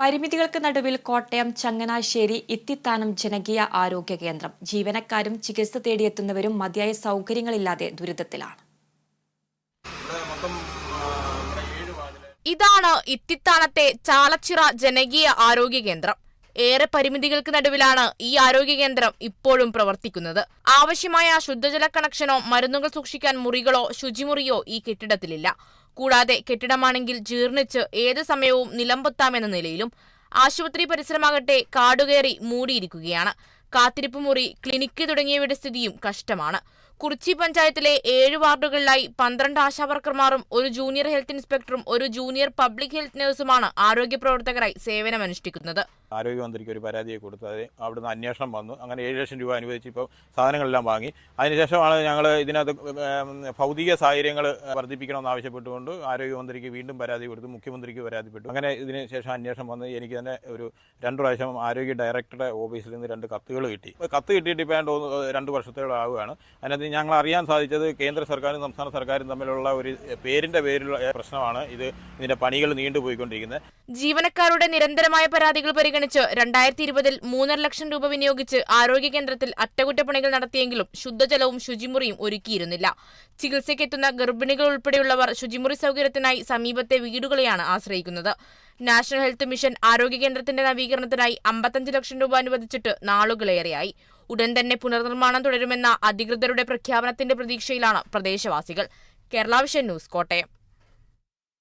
പരിമിതികൾക്ക് നടുവിൽ കോട്ടയം ചങ്ങനാശ്ശേരി ഇത്തിത്താനം ജനകീയ ആരോഗ്യ കേന്ദ്രം. ജീവനക്കാരും ചികിത്സ തേടിയെത്തുന്നവരും മതിയായ സൗകര്യങ്ങളില്ലാതെ ദുരിതത്തിലാണ്. ഇതാണ് ഇത്തിത്താനത്തെ ചാളച്ചിറ ജനകീയ ആരോഗ്യ കേന്ദ്രം. ഏറെ പരിമിതികൾക്ക് നടുവിലാണ് ഈ ആരോഗ്യ കേന്ദ്രം ഇപ്പോഴും പ്രവർത്തിക്കുന്നത്. ആവശ്യമായ ശുദ്ധജല കണക്ഷനോ മരുന്നുകൾ സൂക്ഷിക്കാൻ മുറികളോ ശുചിമുറിയോ ഈ കെട്ടിടത്തിലില്ല. കൂടാതെ കെട്ടിടമാണെങ്കിൽ ജീർണിച്ച് ഏത് സമയവും നിലംപൊത്താമെന്ന നിലയിലും ആശുപത്രി പരിസരമാകട്ടെ കാടുകയറി മൂടിയിരിക്കുകയാണ്. കാത്തിരിപ്പ് മുറി ക്ലിനിക്ക് തുടങ്ങിയവയുടെ സ്ഥിതിയും കഷ്ടമാണ്. കുറിച്ചി പഞ്ചായത്തിലെ ഏഴ് വാർഡുകളിലായി പന്ത്രണ്ട് ആശാവർക്കർമാരും ഒരു ജൂനിയർ ഹെൽത്ത് ഇൻസ്പെക്ടറും ഒരു ജൂനിയർ പബ്ലിക് ഹെൽത്ത് നഴ്സുമാണ് ആരോഗ്യ പ്രവർത്തകരായി സേവനമനുഷ്ഠിക്കുന്നത്. ആരോഗ്യമന്ത്രിക്ക് ഒരു പരാതിയെ കൊടുത്തു. അത് അവിടുന്ന് അന്വേഷണം വന്നു. അങ്ങനെ ഏഴ് ലക്ഷം രൂപ അനുവദിച്ച് ഇപ്പോൾ സാധനങ്ങളെല്ലാം വാങ്ങി. അതിനുശേഷമാണ് ഞങ്ങൾ ഇതിനകത്ത് ഭൗതിക സാഹചര്യങ്ങൾ വർദ്ധിപ്പിക്കണമെന്ന് ആവശ്യപ്പെട്ടുകൊണ്ട് ആരോഗ്യമന്ത്രിക്ക് വീണ്ടും പരാതി കൊടുത്തു. മുഖ്യമന്ത്രിക്ക് പരാതിപ്പെട്ടു. അങ്ങനെ ഇതിന് ശേഷം അന്വേഷണം വന്ന് എനിക്ക് തന്നെ ഒരു രണ്ട് പ്രാവശ്യം ആരോഗ്യ ഡയറക്ടറുടെ ഓഫീസിൽ നിന്ന് രണ്ട് കത്തുകൾ കിട്ടി. കത്ത് കിട്ടിയിട്ട് ഇപ്പോൾ രണ്ട് വർഷത്തോളം ആവുകയാണ് അതിനകത്ത് ഞങ്ങൾ അറിയാൻ സാധിച്ചത് കേന്ദ്ര സർക്കാരും സംസ്ഥാന സർക്കാരും തമ്മിലുള്ള ഒരു പേരിന്റെ പേരിലുള്ള പ്രശ്നമാണ് ഇത് ഇതിന്റെ പണികൾ നീണ്ടുപോയിക്കൊണ്ടിരിക്കുന്നത്. ജീവനക്കാരുടെ നിരന്തരമായ പരാതികൾ പരിഗണിച്ച് രണ്ടായിരത്തി ഇരുപതിൽ മൂന്നര ലക്ഷം രൂപ വിനിയോഗിച്ച് ആരോഗ്യ കേന്ദ്രത്തിൽ അറ്റകുറ്റപ്പണികൾ നടത്തിയെങ്കിലും ശുദ്ധജലവും ശുചിമുറിയും ഒരുക്കിയിരുന്നില്ല. ചികിത്സയ്ക്കെത്തുന്ന ഗർഭിണികൾ ഉൾപ്പെടെയുള്ളവർ ശുചിമുറി സൗകര്യത്തിനായി സമീപത്തെ വീടുകളെയാണ് ആശ്രയിക്കുന്നത്. നാഷണൽ ഹെൽത്ത് മിഷൻ ആരോഗ്യ കേന്ദ്രത്തിന്റെ നവീകരണത്തിനായി അമ്പത്തഞ്ച് ലക്ഷം രൂപ അനുവദിച്ചിട്ട് നാളുകളേറെയായി. ഉടൻ തന്നെ പുനർനിർമ്മാണം തുടരുമെന്ന അധികൃതരുടെ പ്രഖ്യാപനത്തിന്റെ പ്രതീക്ഷയിലാണ് പ്രദേശവാസികൾ. Kerala Vision news Kottayam.